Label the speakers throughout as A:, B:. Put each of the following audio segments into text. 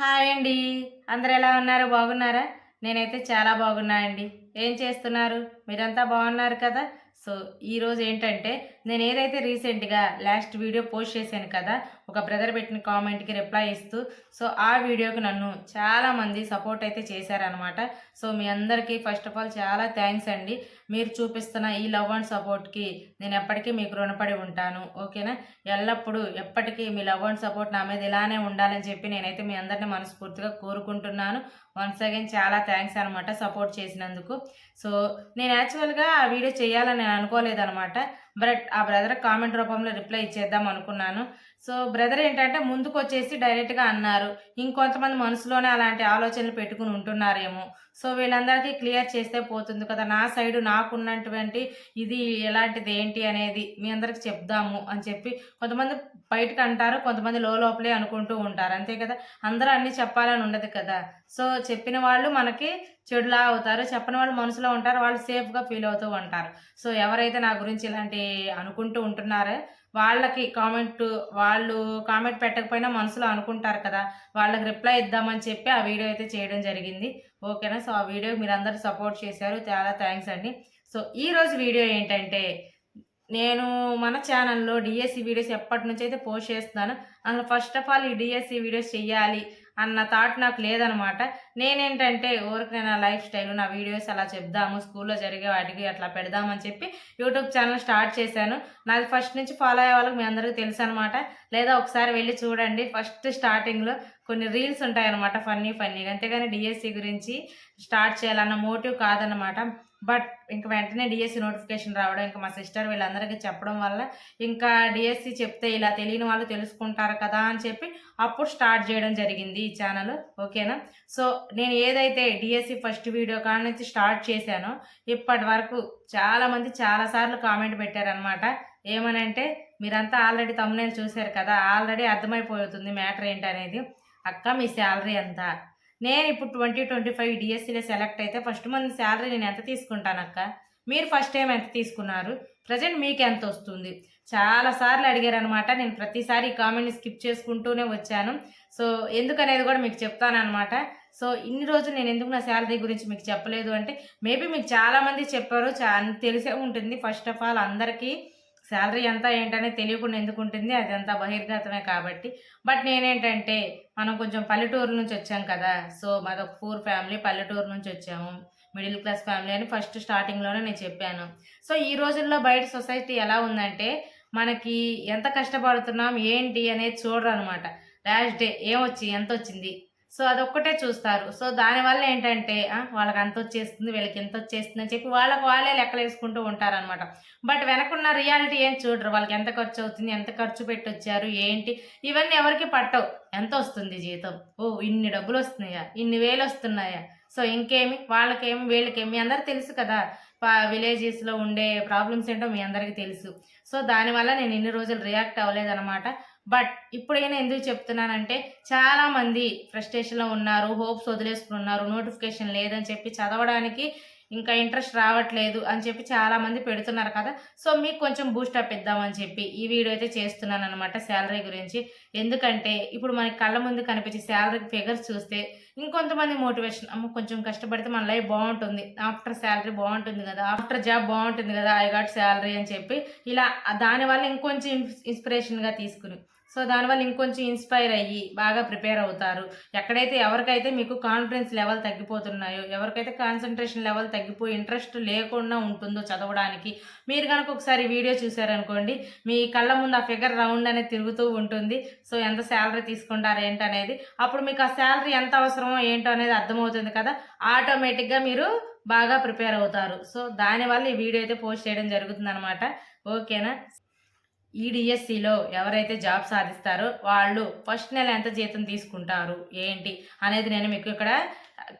A: Hi అండి. అందరు ఎలా ఉన్నారు? బాగున్నారా? నేనైతే చాలా బాగున్నా అండి. ఏం చేస్తున్నారు? మీరంతా బాగున్నారు కదా? సో ఈరోజు ఏంటంటే నేను ఏదైతే రీసెంట్గా లాస్ట్ వీడియో పోస్ట్ చేశాను కదా ఒక బ్రదర్ పెట్టిన కామెంట్కి రిప్లై ఇస్తూ సో ఆ వీడియోకి నన్ను చాలామంది సపోర్ట్ అయితే చేశారనమాట సో మీ అందరికీ ఫస్ట్ ఆఫ్ ఆల్ చాలా థ్యాంక్స్ అండి. మీరు చూపిస్తున్న ఈ లవ్ అండ్ సపోర్ట్కి నేను ఎప్పటికీ మీకు రుణపడి ఉంటాను ఓకేనా? ఎల్లప్పుడూ ఎప్పటికీ మీ లవ్ అండ్ సపోర్ట్ నా మీద ఇలానే ఉండాలని చెప్పి నేనైతే మీ అందరినీ మనస్ఫూర్తిగా కోరుకుంటున్నాను. వన్స్ అగైన్ చాలా థ్యాంక్స్ అనమాట సపోర్ట్ చేసినందుకు. సో నేను యాక్చువల్గా ఆ వీడియో చేయాలని నేను అనుకోలేదనమాట బట్ ఆ బ్రదర్ కామెంట్ రూపంలో రిప్లై ఇచ్చేద్దాం అనుకున్నాను. సో బ్రదర్ ఏంటంటే ముందుకు వచ్చేసి డైరెక్ట్గా అన్నారు. ఇంకొంతమంది మనసులోనే అలాంటి ఆలోచనలు పెట్టుకుని ఉంటున్నారేమో. సో వీళ్ళందరికీ క్లియర్ చేస్తే పోతుంది కదా. నా సైడు నాకున్నటువంటి ఇది ఎలాంటిది ఏంటి అనేది మీ అందరికి చెప్దాము అని చెప్పి కొంతమంది బయటకు అంటారు కొంతమంది లోపలే అనుకుంటూ ఉంటారు. అంతే కదా? అందరూ అన్నీ చెప్పాలని ఉండదు కదా. సో చెప్పిన వాళ్ళు మనకి చెడులా అవుతారు. చెప్పని వాళ్ళు మనసులో ఉంటారు. వాళ్ళు సేఫ్గా ఫీల్ అవుతూ ఉంటారు. సో ఎవరైతే నా గురించి ఇలాంటి అనుకుంటూ ఉంటున్నారో వాళ్ళకి కామెంట్ వాళ్ళు కామెంట్ పెట్టకపోయినా మనసులో అనుకుంటారు కదా వాళ్ళకి రిప్లై ఇద్దామని చెప్పి ఆ వీడియో అయితే చేయడం జరిగింది. ఓకేనా? సో ఆ వీడియో మీరు అందరు సపోర్ట్ చేశారు. చాలా థ్యాంక్స్ అండి. సో ఈరోజు వీడియో ఏంటంటే నేను మన ఛానల్లో డిఎస్సి వీడియోస్ ఎప్పటి నుంచి అయితే పోస్ట్ చేస్తున్నాను అందులో ఫస్ట్ ఆఫ్ ఆల్ ఈ డిఎస్సి వీడియోస్ చెయ్యాలి అన్న థాట్ నాకు లేదనమాట. నేనేంటంటే ఎవరికి నా లైఫ్ స్టైల్ నా వీడియోస్ అలా చెప్దాము స్కూల్లో జరిగే వాటికి అట్లా పెడదామని చెప్పి యూట్యూబ్ ఛానల్ స్టార్ట్ చేశాను. నాది ఫస్ట్ నుంచి ఫాలో అయ్యే వాళ్ళకి మీ అందరికీ తెలుసు అనమాట లేదా ఒకసారి వెళ్ళి చూడండి. ఫస్ట్ స్టార్టింగ్లో కొన్ని రీల్స్ ఉంటాయన్నమాట ఫన్నీ ఫన్నీగా అంతేగాని డిఎస్సి గురించి స్టార్ట్ చేయాలన్న మోటివ్ కాదనమాట బట్ ఇంక వెంటనే డిఎస్సి నోటిఫికేషన్ రావడం ఇంకా మా సిస్టర్ వీళ్ళందరికీ చెప్పడం వల్ల ఇంకా డిఎస్సి చెప్తే ఇలా తెలియని వాళ్ళు తెలుసుకుంటారు కదా అని చెప్పి అప్పుడు స్టార్ట్ చేయడం జరిగింది ఈ ఛానల్ ఓకేనా? సో నేను ఏదైతే డిఎస్సి ఫస్ట్ వీడియో కాడ నుంచి స్టార్ట్ చేశానో ఇప్పటి వరకు చాలామంది చాలాసార్లు కామెంట్ పెట్టారనమాట ఏమనంటే మీరంతా ఆల్రెడీ తమ్మునేలు చూశారు కదా ఆల్రెడీ అర్థమైపోతుంది మ్యాటర్ ఏంటనేది. అక్క మీ శాలరీ ఎంత? నేను ఇప్పుడు ట్వంటీ ట్వంటీ ఫైవ్ డిఎస్సీలో సెలెక్ట్ అయితే ఫస్ట్ మంత్ శాలరీ నేను ఎంత తీసుకుంటాను అక్క మీరు ఫస్ట్ టైం ఎంత తీసుకున్నారు? ప్రజెంట్ మీకు ఎంత వస్తుంది? చాలా సార్లు అడిగారు అనమాట నేను ప్రతిసారి ఈ కామెంట్ని స్కిప్ చేసుకుంటూనే వచ్చాను. సో ఎందుకనేది కూడా మీకు చెప్తానమాట సో ఇన్ని రోజులు నేను ఎందుకు నా శాలరీ గురించి మీకు చెప్పలేదు అంటే మేబీ మీకు చాలామంది చెప్పారు చా తెలిసే ఉంటుంది. ఫస్ట్ ఆఫ్ ఆల్ అందరికీ శాలరీ ఎంత ఏంటనేది తెలియకుండా ఎందుకు ఉంటుంది అది అంతా బహిర్గతమే కాబట్టి. బట్ నేనేంటంటే మనం కొంచెం పల్లెటూరు నుంచి వచ్చాం కదా సో మాదొక పూర్ ఫ్యామిలీ పల్లెటూరు నుంచి వచ్చాము. మిడిల్ క్లాస్ ఫ్యామిలీ అని ఫస్ట్ స్టార్టింగ్లోనే నేను చెప్పాను. సో ఈ రోజుల్లో బయట సొసైటీ ఎలా ఉందంటే మనకి ఎంత కష్టపడుతున్నాం ఏంటి అనేది చూడరు అనమాట లాస్ట్ డే ఏమొచ్చి ఎంత వచ్చింది సో అదొక్కటే చూస్తారు. సో దానివల్ల ఏంటంటే వాళ్ళకి అంత వచ్చేస్తుంది వీళ్ళకి ఎంత వచ్చేస్తుంది అని చెప్పి వాళ్ళకి వాళ్ళే లెక్కలు వేసుకుంటూ ఉంటారనమాట బట్ వెనకున్న రియాలిటీ ఏం చూడరు. వాళ్ళకి ఎంత ఖర్చు అవుతుంది ఎంత ఖర్చు పెట్టి వచ్చారు ఏంటి ఇవన్నీ ఎవరికి పట్టవు. ఎంత వస్తుంది జీతం? ఓ ఇన్ని డబ్బులు వస్తున్నాయా? ఇన్ని వేలు వస్తున్నాయా? సో ఇంకేమి? వాళ్ళకేమి వీళ్ళకేమి? మీ అందరికి తెలుసు కదా. విలేజెస్లో ఉండే ప్రాబ్లమ్స్ ఏంటో మీ అందరికీ తెలుసు. సో దానివల్ల నేను ఇన్ని రోజులు రియాక్ట్ అవ్వలేదన్నమాట. బట్ ఇప్పుడైనా ఎందుకు చెప్తున్నానంటే చాలామంది ఫ్రస్ట్రేషన్లో ఉన్నారు హోప్స్ వదిలేసుకున్నారు నోటిఫికేషన్ లేదని చెప్పి చదవడానికి ఇంకా ఇంట్రెస్ట్ రావట్లేదు అని చెప్పి చాలామంది పెడుతున్నారు కదా. సో మీకు కొంచెం బూస్టప్ ఇద్దామని చెప్పి ఈ వీడియో అయితే చేస్తున్నాను అనమాట శాలరీ గురించి. ఎందుకంటే ఇప్పుడు మనకి కళ్ళ ముందు కనిపించే శాలరీ ఫిగర్స్ చూస్తే ఇంకొంతమంది మోటివేషన్ అమ్మ కొంచెం కష్టపడితే మన లైఫ్ బాగుంటుంది. ఆఫ్టర్ శాలరీ బాగుంటుంది కదా. ఆఫ్టర్ జాబ్ బాగుంటుంది కదా. ఐ గాట్ శాలరీ అని చెప్పి ఇలా దానివల్ల ఇంకొంచెం ఇన్స్పిరేషన్గా తీసుకుని సో దానివల్ల ఇంకొంచెం ఇన్స్పైర్ అయ్యి బాగా ప్రిపేర్ అవుతారు. ఎక్కడైతే ఎవరికైతే మీకు కాన్ఫిడెన్స్ లెవెల్ తగ్గిపోతున్నాయో ఎవరికైతే కాన్సన్ట్రేషన్ లెవెల్ తగ్గిపోయి ఇంట్రెస్ట్ లేకుండా ఉంటుందో చదవడానికి మీరు కనుక ఒకసారి వీడియో చూసారనుకోండి మీ కళ్ళ ముందు ఆ ఫిగర్ రౌండ్ అనేది తిరుగుతూ ఉంటుంది. సో ఎంత శాలరీ తీసుకుంటారు ఏంటనేది అప్పుడు మీకు ఆ శాలరీ ఎంత అవసరమో ఏంటో అనేది అర్థమవుతుంది కదా. ఆటోమేటిక్గా మీరు బాగా ప్రిపేర్ అవుతారు. సో దానివల్ల ఈ వీడియో అయితే పోస్ట్ చేయడం జరుగుతుంది అనమాట ఓకేనా? ఈ డిఎస్సిలో ఎవరైతే జాబ్ సాధిస్తారో వాళ్ళు ఫస్ట్ నెల ఎంత జీతం తీసుకుంటారు ఏంటి అనేది నేను మీకు ఇక్కడ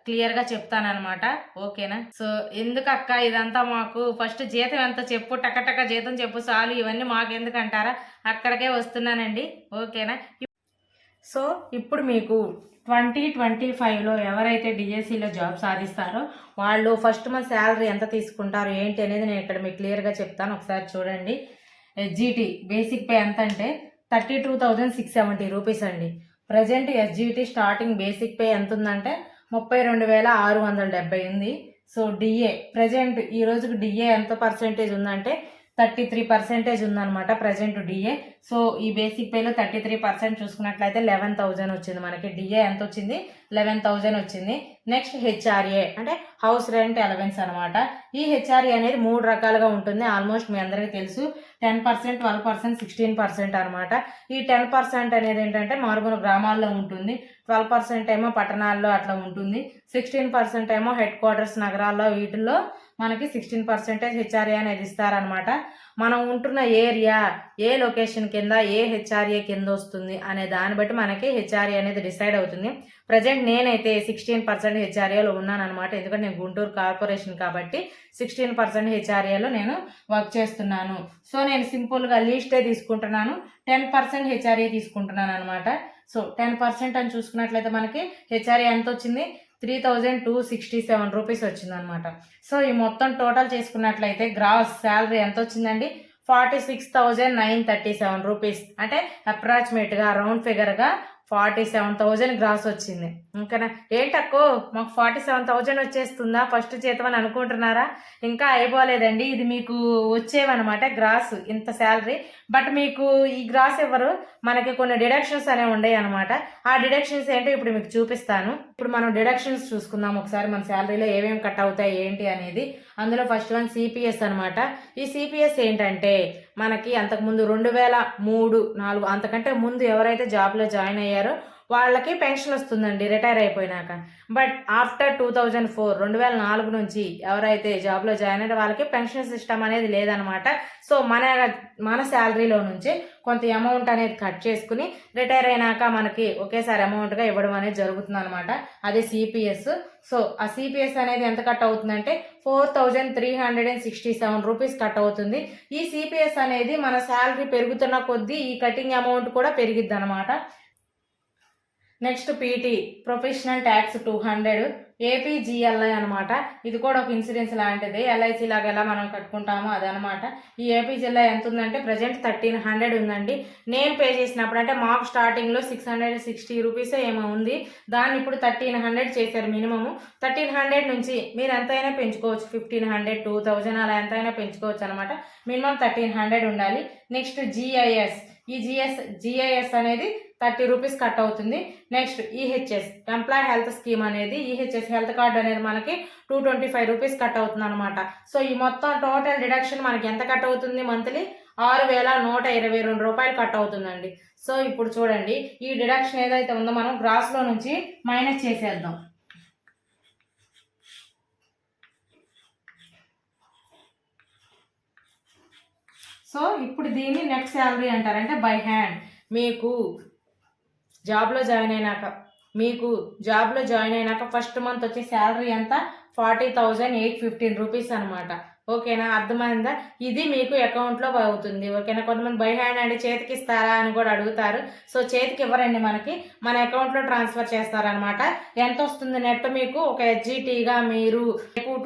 A: క్లియర్గా చెప్తానమాట ఓకేనా? సో ఎందుకు అక్క ఇదంతా మాకు ఫస్ట్ జీతం ఎంత చెప్పు టకటక జీతం చెప్పు చాలు ఇవన్నీ మాకు ఎందుకంటారా అక్కడికే వస్తున్నానండి. ఓకేనా? సో ఇప్పుడు మీకు ట్వంటీ ట్వంటీ ఫైవ్లో ఎవరైతే డిఎస్సిలో జాబ్ సాధిస్తారో వాళ్ళు ఫస్ట్ మంత్ శాలరీ ఎంత తీసుకుంటారు ఏంటి అనేది నేను ఇక్కడ మీకు క్లియర్గా చెప్తాను. ఒకసారి చూడండి. ఎస్జిటి బేసిక్ పే ఎంత అంటే thirty two thousand six seventy rupees అండి. Present SGT starting basic pay ఎంత ఉందంటే ముప్పై రెండు వేల ఆరు వందల డెబ్బై ఉంది. సో డిఏ ప్రజెంట్ ఈ రోజుకి డిఏ ఎంత పర్సెంటేజ్ ఉందంటే థర్టీ త్రీ పర్సెంటేజ్ ఉందన్నమాట ప్రజెంట్ డిఏ సో ఈ బేసిక్ పేలో థర్టీ త్రీ పర్సెంట్ చూసుకున్నట్లయితే లెవెన్ థౌజండ్ వచ్చింది మనకి. డిఏ ఎంత వచ్చింది? లెవెన్ థౌజండ్ వచ్చింది. నెక్స్ట్ హెచ్ఆర్ఏ అంటే హౌస్ రెంట్ అలవెన్స్ అనమాట ఈ హెచ్ఆర్ఏ అనేది మూడు రకాలుగా ఉంటుంది. ఆల్మోస్ట్ మీ అందరికీ తెలుసు. Ten percent twelve percent sixteen percent అనమాట ఈ టెన్ పర్సెంట్ అనేది ఏంటంటే మారుమూల గ్రామాల్లో ఉంటుంది. ట్వెల్వ్ పర్సెంట్ ఏమో పట్టణాల్లో అట్లా ఉంటుంది. సిక్స్టీన్ పర్సెంట్ ఏమో హెడ్ క్వార్టర్స్ నగరాల్లో వీటిల్లో మనకి సిక్స్టీన్ పర్సెంటేజ్ హెచ్ఆర్ఏ అనేది ఇస్తారనమాట మనం ఉంటున్న ఏరియా ఏ లొకేషన్ కింద ఏ హెచ్ఆర్ఏ కింద వస్తుంది అనే దాన్ని బట్టి మనకి హెచ్ఆర్ఏ అనేది డిసైడ్ అవుతుంది. ప్రజెంట్ నేనైతే సిక్స్టీన్ పర్సెంట్ హెచ్ఆర్ఏలో ఉన్నానమాట ఎందుకంటే నేను గుంటూరు కార్పొరేషన్ కాబట్టి సిక్స్టీన్ పర్సెంట్ హెచ్ఆర్ఏలో నేను వర్క్ చేస్తున్నాను. సో నేను సింపుల్గా లీస్టే తీసుకుంటున్నాను. టెన్ పర్సెంట్ హెచ్ఆర్ఏ తీసుకుంటున్నాను అనమాట సో టెన్ పర్సెంట్ అని చూసుకున్నట్లయితే మనకి హెచ్ఆర్ఏ ఎంత వచ్చింది three thousand two sixty seven rupees వచ్చిందనమాట సో ఈ మొత్తం టోటల్ చేసుకున్నట్లయితే గ్రాస్ శాలరీ ఎంత వచ్చిందండి forty six thousand nine thirty seven rupees. అంటే అప్రాక్సిమేట్గా రౌండ్ ఫిగర్గా ఫార్టీ సెవెన్ థౌజండ్ గ్రాస్ వచ్చింది. ఇంకనా ఏంటక్కో? మాకు ఫార్టీ సెవెన్ థౌజండ్ వచ్చేస్తుందా? ఫస్ట్ చేతమని అనుకుంటున్నారా? ఇంకా అయిపోలేదండి. ఇది మీకు వచ్చేవన్నమాట గ్రాస్ ఇంత శాలరీ. బట్ మీకు ఈ గ్రాస్ ఎవరు? మనకి కొన్ని డిడక్షన్స్ అనేవి ఉన్నాయి అనమాట ఆ డిడక్షన్స్ ఏంటో ఇప్పుడు మీకు చూపిస్తాను. ఇప్పుడు మనం డిడక్షన్స్ చూసుకుందాం. ఒకసారి మన శాలరీలో ఏమేమి కట్ అవుతాయి ఏంటి అనేది. అందులో ఫస్ట్ వన్ సిపిఎస్ అనమాట ఈ సిపిఎస్ ఏంటంటే మనకి అంతకుముందు రెండు వేల మూడు నాలుగు అంతకంటే ముందు ఎవరైతే జాబ్లో జాయిన్ అయ్యారో వాళ్ళకి పెన్షన్ వస్తుందండి రిటైర్ అయిపోయినాక. But after two thousand four రెండు వేల నాలుగు నుంచి ఎవరైతే జాబ్లో జాయిన్ అయ్యారో వాళ్ళకి పెన్షన్ సిస్టమ్ అనేది లేదనమాట. సో మన మన శాలరీలో నుంచి కొంత అమౌంట్ అనేది కట్ చేసుకుని రిటైర్ అయినాక మనకి ఒకేసారి అమౌంట్గా ఇవ్వడం అనేది జరుగుతుంది అనమాట అదే సిపిఎస్ సో ఆ సిపిఎస్ అనేది ఎంత కట్ అవుతుందంటే four thousand three hundred and sixty seven rupees cut అవుతుంది. ఈ సిపిఎస్ అనేది మన శాలరీ పెరుగుతున్న కొద్దీ ఈ కటింగ్ అమౌంట్ కూడా పెరిగిద్ది అనమాట next PT professional tax two hundred APGLI అనమాట ఇది కూడా ఒక ఇన్సూరెన్స్ లాంటిది. ఎల్ఐసి లాగా ఎలా మనం కట్టుకుంటామో అదనమాట ఈ ఏపీజిఎల్ఐ ఎంత ఉందంటే ప్రజెంట్ థర్టీన్ హండ్రెడ్ ఉందండి. నేను పే చేసినప్పుడు అంటే మాకు స్టార్టింగ్లో సిక్స్ హండ్రెడ్ సిక్స్టీ రూపీస్ ఏమో ఉంది. దాన్ని ఇప్పుడు థర్టీన్ హండ్రెడ్ చేశారు మినిమము. థర్టీన్ హండ్రెడ్ నుంచి మీరు ఎంతైనా పెంచుకోవచ్చు. ఫిఫ్టీన్ హండ్రెడ్ టూ థౌజండ్ అలా ఎంతైనా పెంచుకోవచ్చు అనమాట మినిమం థర్టీన్ హండ్రెడ్ ఉండాలి. Next GIS. ఈ జిఎస్ జిఐఎస్ అనేది థర్టీ రూపీస్ కట్ అవుతుంది. Next EHS employee health scheme అనేది ఈహెచ్ఎస్ హెల్త్ కార్డ్ అనేది మనకి two twenty five rupees cut అవుతుంది అనమాట సో ఈ మొత్తం టోటల్ డిడక్షన్ మనకి ఎంత కట్ అవుతుంది మంత్లీ ఆరు వేల నూట ఇరవై రెండు రూపాయలు కట్ అవుతుందండి. సో ఇప్పుడు చూడండి. ఈ డిడక్షన్ ఏదైతే ఉందో మనం గ్రాస్లో నుంచి మైనస్ చేసేద్దాం. సో ఇప్పుడు దీన్ని నెక్స్ట్ శాలరీ అంటారంటే బై హ్యాండ్ మీకు జాబ్లో జాయిన్ అయినాక మీకు జాబ్లో జాయిన్ అయినాక ఫస్ట్ మంత్ వచ్చే శాలరీ ఎంత forty thousand eight fifteen rupees అనమాట ఓకేనా? అర్థమైందా? ఇది మీకు అకౌంట్లో అవుతుంది. ఓకేనా? కొంతమంది బై హ్యాండ్ అండి చేతికి ఇస్తారా అని కూడా అడుగుతారు. సో చేతికి ఇవ్వరండి మనకి. మన అకౌంట్లో ట్రాన్స్ఫర్ చేస్తారనమాట ఎంత వస్తుంది నెట్ మీకు? ఒక ఎస్జిటీగా మీరు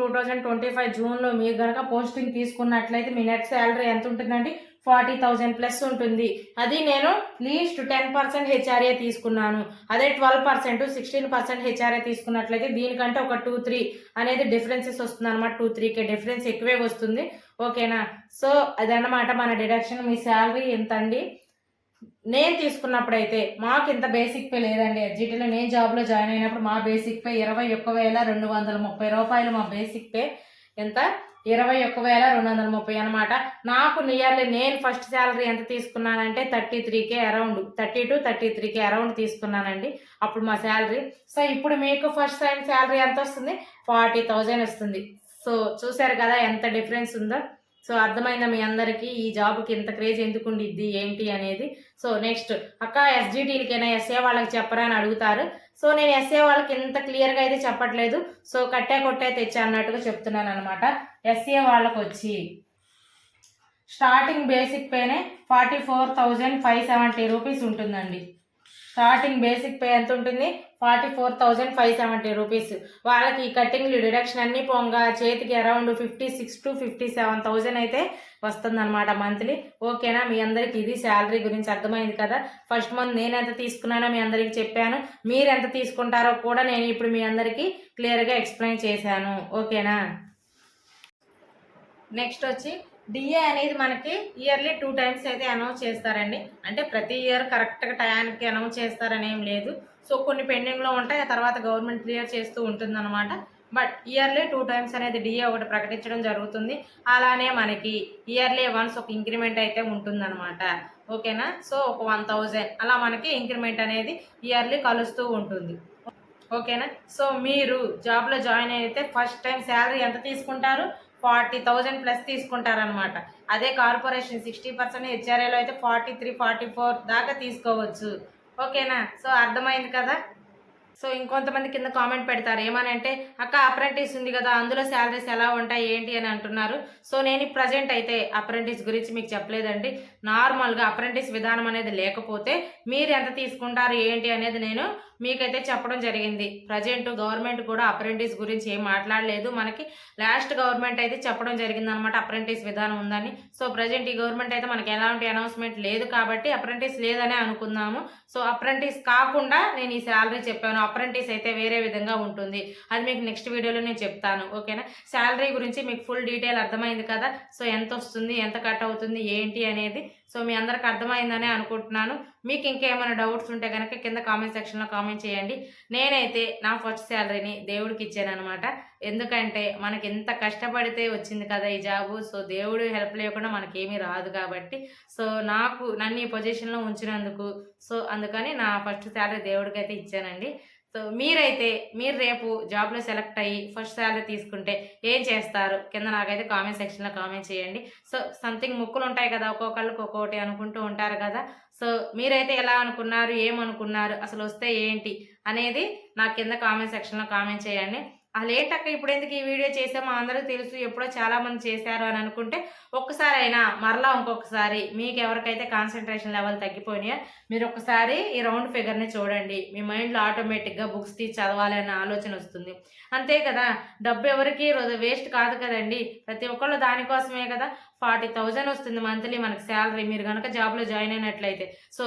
A: టూ థౌజండ్ ట్వంటీ ఫైవ్ జూన్లో మీరు కనుక పోస్టింగ్ తీసుకున్నట్లయితే మీ నెట్ శాలరీ ఎంత ఉంటుందండి? ఫార్టీ థౌజండ్ ప్లస్ ఉంటుంది. అది నేను లీస్ట్ టెన్ పర్సెంట్ హెచ్ఆర్ఏ తీసుకున్నాను. అదే twelve percent sixteen percent HRA తీసుకున్నట్లయితే దీనికంటే ఒక టూ త్రీ అనేది డిఫరెన్సెస్ వస్తుంది అనమాట టూ త్రీకే డిఫరెన్స్ ఎక్కువే వస్తుంది. ఓకేనా? సో అదనమాట మన డిడక్షన్. మీ శాలరీ ఎంత అండి నేను తీసుకున్నప్పుడైతే మాకు ఇంత బేసిక్ పే లేదండి. ఎడ్జిటీలో నేను జాబ్లో జాయిన్ అయినప్పుడు మా బేసిక్ పే ఇరవై ఒక్క వేల రెండు వందల ముప్పై రూపాయలు మా బేసిక్ పే. ఎంత? ఇరవై ఒక్క వేల రెండు వందల ముప్పై అనమాట నాకు నియర్లీ నేను ఫస్ట్ శాలరీ ఎంత తీసుకున్నానంటే thirty three K around. Thirty to thirty three K around తీసుకున్నానండి. అప్పుడు మా శాలరీ. సో ఇప్పుడు మీకు ఫస్ట్ టైం శాలరీ ఎంత వస్తుంది? ఫార్టీ థౌజండ్ వస్తుంది. సో చూసారు కదా ఎంత డిఫరెన్స్ ఉందో. సో అర్థమైందా మీ అందరికీ? ఈ జాబ్కి ఇంత క్రేజ్ ఎందుకు ఉండిద్ది? ఏంటి అనేది? So next. అక్క ఎస్జిటీలకైనా ఎస్ఏ వాళ్ళకి చెప్పరా అని అడుగుతారు. సో నేను ఎస్ఏ వాళ్ళకి ఇంత క్లియర్గా అయితే చెప్పట్లేదు. సో కట్టే కొట్టే తెచ్చా అన్నట్టుగా చెప్తున్నాను అనమాట ఎస్ఏ వాళ్ళకి వచ్చి స్టార్టింగ్ బేసిక్ పేనే forty four thousand five seventy rupees ఉంటుందండి. స్టార్టింగ్ బేసిక్ పే ఎంత ఉంటుంది? Forty four thousand five seventy rupees. వాళ్ళకి ఈ కట్టింగ్లు డిడక్షన్ అన్నీ పోగా చేతికి around fifty six to fifty seven thousand అయితే వస్తుందన్నమాట మంత్లీ. ఓకేనా? మీ అందరికి ఇది శాలరీ గురించి అర్థమైంది కదా? ఫస్ట్ మంత్ నేను ఎంత తీసుకున్నానో మీ అందరికి చెప్పాను. మీరు ఎంత తీసుకుంటారో కూడా నేను ఇప్పుడు మీ అందరికీ క్లియర్గా ఎక్స్ప్లెయిన్ చేశాను. ఓకేనా? నెక్స్ట్ వచ్చి డిఏ అనేది మనకి ఇయర్లీ టూ టైమ్స్ అయితే అనౌన్స్ చేస్తారండి. అంటే ప్రతి ఇయర్ కరెక్ట్గా టయానికి అనౌన్స్ చేస్తారని ఏం లేదు. సో కొన్ని పెండింగ్లో ఉంటాయి. ఆ తర్వాత గవర్నమెంట్ క్లియర్ చేస్తూ ఉంటుందన్నమాట. బట్ ఇయర్లీ టూ టైమ్స్ అనేది డిఏ ఒకటి ప్రకటించడం జరుగుతుంది. అలానే మనకి ఇయర్లీ వన్స్ ఒక ఇంక్రిమెంట్ అయితే ఉంటుందన్నమాట. ఓకేనా? సో ఒక వన్ థౌజండ్ అలా మనకి ఇంక్రిమెంట్ అనేది ఇయర్లీ కలుస్తూ ఉంటుంది. ఓకేనా? సో మీరు జాబ్లో జాయిన్ అయితే ఫస్ట్ టైం శాలరీ ఎంత తీసుకుంటారు? ఫార్టీ థౌజండ్ ప్లస్ తీసుకుంటారనమాట అదే కార్పొరేషన్ సిక్స్టీ పర్సెంట్ హెచ్ఆర్ఏలో అయితే ఫార్టీ త్రీ ఫార్టీ ఫోర్ దాకా తీసుకోవచ్చు. ఓకేనా? సో అర్థమైంది కదా? సో ఇంకొంతమంది కింద కామెంట్ పెడతారు. ఏమని అంటే అక్క అప్రెంటిస్ ఉంది కదా అందులో శాలరీస్ ఎలా ఉంటాయి ఏంటి అని అంటున్నారు. సో నేను ప్రజెంట్ అయితే అప్రెంటిస్ గురించి మీకు చెప్పలేదండి. నార్మల్గా అప్రెంటిస్ విధానం అనేది లేకపోతే మీరు ఎంత తీసుకుంటారు ఏంటి అనేది నేను మీకైతే చెప్పడం జరిగింది. ప్రజెంట్ గవర్నమెంట్ కూడా అప్రెంటిస్ గురించి ఏం మాట్లాడలేదు. మనకి లాస్ట్ గవర్నమెంట్ అయితే చెప్పడం జరిగింది అనమాట అప్రెంటిస్ విధానం ఉందని. సో ప్రజెంట్ ఈ గవర్నమెంట్ అయితే మనకి ఎలాంటి అనౌన్స్మెంట్ లేదు కాబట్టి అప్రెంటిస్ లేదనే అనుకుందాము. సో అప్రెంటిస్ కాకుండా నేను ఈ శాలరీ చెప్పాను. అప్రెంటిస్ అయితే వేరే విధంగా ఉంటుంది. అది మీకు నెక్స్ట్ వీడియోలో నేను చెప్తాను. ఓకేనా శాలరీ గురించి మీకు ఫుల్ డీటెయిల్ అర్థమైంది కదా? సో ఎంత వస్తుంది? ఎంత కట్ అవుతుంది? ఏంటి అనేది? సో మీ అందరికి అర్థమైందనే అనుకుంటున్నాను. మీకు ఇంకేమైనా డౌట్స్ ఉంటే కనుక కింద కామెంట్ సెక్షన్లో కామెంట్ చేయండి. నేనైతే నా ఫస్ట్ శాలరీని దేవుడికి ఇచ్చాను అనమాట ఎందుకంటే మనకి ఎంత కష్టపడితే వచ్చింది కదా ఈ జాబు సో దేవుడు హెల్ప్ లేకుండా మనకేమీ రాదు కాబట్టి. సో నాకు నన్ను ఈ పొజిషన్లో ఉంచినందుకు. సో అందుకని నా ఫస్ట్ శాలరీ దేవుడికి అయితే ఇచ్చానండి. సో మీరైతే మీరు రేపు జాబ్లో సెలెక్ట్ అయ్యి ఫస్ట్ శాలరీ తీసుకుంటే ఏం చేస్తారు? కింద నాకైతే కామెంట్ సెక్షన్లో కామెంట్ చేయండి. సో సంథింగ్ ముక్కులు ఉంటాయి కదా ఒక్కొక్కళ్ళకి ఒక్కొక్కటి అనుకుంటూ ఉంటారు కదా. సో మీరైతే ఎలా అనుకున్నారు ఏమనుకున్నారు అసలు వస్తే ఏంటి అనేది నా కింద కామెంట్ సెక్షన్లో కామెంట్ చేయండి. అసలు ఏంటక్క ఇప్పుడు ఎందుకు ఈ వీడియో చేసామో అందరూ తెలుసు ఎప్పుడో చాలా మంది చేశారు అని అనుకుంటే ఒక్కసారి అయినా మరలా ఇంకొకసారి మీకు ఎవరికైతే కాన్సన్ట్రేషన్ లెవెల్ తగ్గిపోయినాయో మీరు ఒకసారి ఈ రౌండ్ ఫిగర్ని చూడండి. మీ మైండ్లో ఆటోమేటిక్గా బుక్స్ తీసి చదవాలి అనే ఆలోచన వస్తుంది. అంతే కదా? డబ్బు ఎవరికి వేస్ట్ కాదు కదండి. ప్రతి ఒక్కళ్ళు దానికోసమే కదా? ఫార్టీ థౌజండ్ వస్తుంది మంత్లీ మనకి శాలరీ మీరు కనుక జాబ్లో జాయిన్ అయినట్లయితే. సో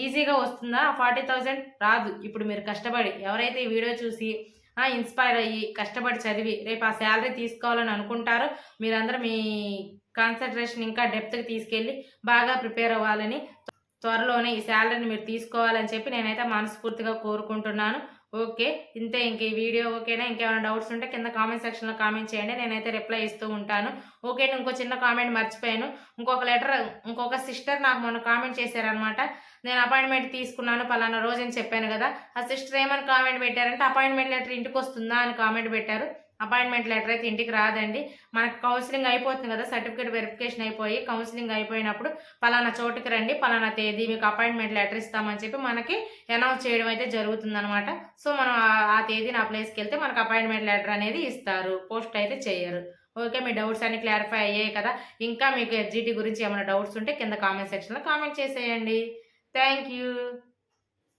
A: ఈజీగా వస్తుందా? ఫార్టీ థౌజండ్ రాదు. ఇప్పుడు మీరు కష్టపడి ఎవరైతే ఈ వీడియో చూసి ఇన్స్పైర్ అయ్యి కష్టపడి చదివి రేపు ఆ శాలరీ తీసుకోవాలని అనుకుంటారు. మీరందరూ మీ కాన్సన్ట్రేషన్ ఇంకా డెప్త్కి తీసుకెళ్ళి బాగా ప్రిపేర్ అవ్వాలని త్వరలోనే ఈ శాలరీని మీరు తీసుకోవాలని చెప్పి నేనైతే మనస్ఫూర్తిగా కోరుకుంటున్నాను. ఓకే ఇంతే ఇంక ఈ వీడియో ఓకేనా? ఇంకేమైనా డౌట్స్ ఉంటే కింద కామెంట్ సెక్షన్లో కామెంట్ చేయండి. నేనైతే రిప్లై ఇస్తూ ఉంటాను. ఓకే ఇంకో చిన్న కామెంట్ మర్చిపోయాను. ఇంకొక లెటర్ ఇంకొక సిస్టర్ నాకు మొన్న కామెంట్ చేశారనమాట నేను అపాయింట్మెంట్ తీసుకున్నాను పలానా రోజు అని చెప్పాను కదా. ఆ సిస్టర్ ఏమని కామెంట్ పెట్టారంటే అపాయింట్మెంట్ లెటర్ ఇంటికి వస్తుందా? అని కామెంట్ పెట్టారు. అపాయింట్మెంట్ లెటర్ అయితే ఇంటికి రాదండి. మనకు కౌన్సిలింగ్ అయిపోతుంది కదా సర్టిఫికేట్ వెరిఫికేషన్ అయిపోయి కౌన్సిలింగ్ అయిపోయినప్పుడు పలానా చోటుకి రండి పలానా తేదీ మీకు అపాయింట్మెంట్ లెటర్ ఇస్తామని చెప్పి మనకి అనౌన్స్ చేయడం అయితే జరుగుతుందనమాట సో మనం ఆ- తేదీని తేదీ ఆ ప్లేస్కి వెళ్తే మనకు అపాయింట్మెంట్ లెటర్ అనేది ఇస్తారు. పోస్ట్ అయితే చేయరు. ఓకే మీ డౌట్స్ అన్ని క్లారిఫై అయ్యాయి కదా. ఇంకా మీకు ఎస్జిటి గురించి ఏమైనా డౌట్స్ ఉంటే కింద కామెంట్ సెక్షన్లో కామెంట్ చేసేయండి. Thank you.